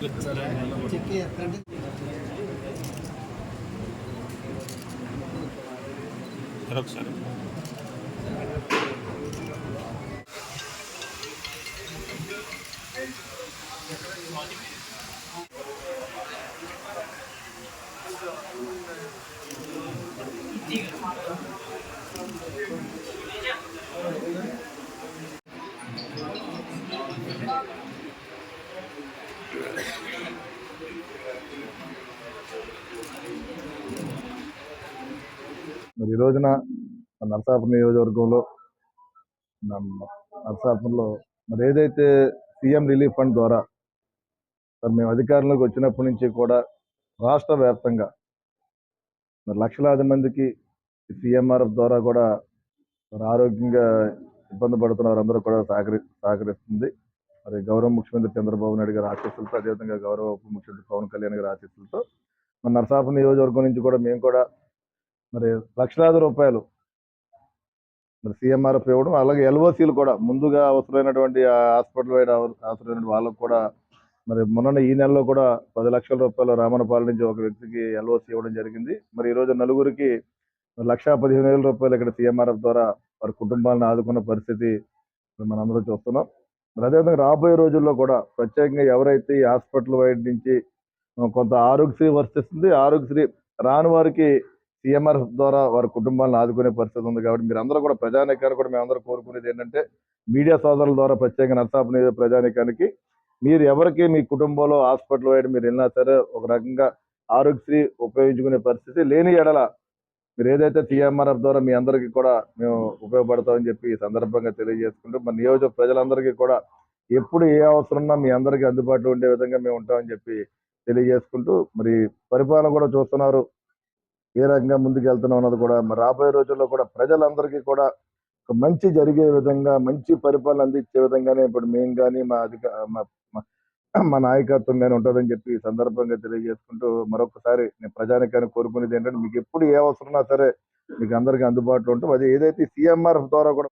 Check ఎక్కడంటే మరొకసారి మరి ఈ రోజున నరసాపురం నియోజకవర్గంలో నరసాపురంలో మరి ఏదైతే సీఎం రిలీఫ్ ఫండ్ ద్వారా మరి మేము అధికారంలోకి వచ్చినప్పటి నుంచి కూడా రాష్ట్ర వ్యాప్తంగా మరి లక్షలాది మందికి సీఎంఆర్ఎఫ్ ద్వారా కూడా మరి ఆరోగ్యంగా ఇబ్బంది పడుతున్న వారందరూ కూడా సహకరి సహకరిస్తుంది. మరి గౌరవ ముఖ్యమంత్రి చంద్రబాబు నాయుడు గారి ఆశీస్సులతో అదేవిధంగా గౌరవ ఉప ముఖ్యమంత్రి పవన్ కళ్యాణ్ గారి ఆశీస్సులతో మన నరసాపురం నియోజకవర్గం నుంచి కూడా మేము కూడా మరి లక్షలాది రూపాయలు. మరి సీఎంఆర్ఎఫ్ ఇవ్వడం అలాగే ఎల్ఓసీలు కూడా ముందుగా అవసరమైనటువంటి హాస్పిటల్ వైడ్ అవసరమైనటువంటి వాళ్ళకు కూడా మరి మొన్న ఈ నెలలో కూడా పది లక్షల రూపాయలు రామనపాలెం నుంచి ఒక వ్యక్తికి ఎల్ఓసి ఇవ్వడం జరిగింది. మరి ఈ రోజు నలుగురికి లక్షా పదిహేను వేల రూపాయలు ఇక్కడ సీఎంఆర్ఎఫ్ ద్వారా వారి కుటుంబాలను ఆదుకున్న పరిస్థితి మనందరూ చూస్తున్నాం. మరి అదేవిధంగా రాబోయే రోజుల్లో కూడా ప్రత్యేకంగా ఎవరైతే ఈ హాస్పిటల్ వైడ్ నుంచి కొంత ఆరోగ్యశ్రీ వర్తిస్తుంది ఆరోగ్యశ్రీ రాని వారికి సీఎంఆర్ఎఫ్ ద్వారా వారి కుటుంబాలను ఆదుకునే పరిస్థితి ఉంది కాబట్టి మీరు అందరూ కూడా ప్రజానీకాన్ని కూడా మేమందరూ కోరుకునేది ఏంటంటే మీడియా సోదరుల ద్వారా ప్రత్యేక నర్సాపు నియోజక ప్రజానీకానికి. మీరు ఎవరికి మీ కుటుంబంలో హాస్పిటల్ వేయడం మీరు వెళ్ళినా సరే ఒక రకంగా ఆరోగ్యశ్రీ ఉపయోగించుకునే పరిస్థితి లేని ఎడల మీరు ఏదైతే సిఎంఆర్ఎఫ్ ద్వారా మీ అందరికీ కూడా మేము ఉపయోగపడతామని చెప్పి ఈ సందర్భంగా తెలియజేసుకుంటూ మన నియోజక ప్రజలందరికీ కూడా ఎప్పుడు ఏ అవసరం ఉన్నా మీ అందరికీ అందుబాటులో ఉండే విధంగా మేము ఉంటామని చెప్పి తెలియజేసుకుంటూ మరి పరిపాలన కూడా చూస్తున్నారు. ఏ రకంగా ముందుకెళ్తున్నాం అన్నది కూడా రాబోయే రోజుల్లో కూడా ప్రజలందరికీ కూడా ఒక మంచి జరిగే విధంగా మంచి పరిపాలన అందించే విధంగానే ఇప్పుడు మేము కానీ మా అధిక మా- నాయకత్వం కానీ ఉంటుందని చెప్పి ఈ సందర్భంగా తెలియజేసుకుంటూ మరొకసారి నేను ప్రజానికాన్ని కోరుకునేది ఏంటంటే మీకు ఎప్పుడు ఏ అవసరం సరే మీకు అందరికీ అందుబాటులో ఉంటాం అది ఏదైతే సీఎంఆర్ ద్వారా కూడా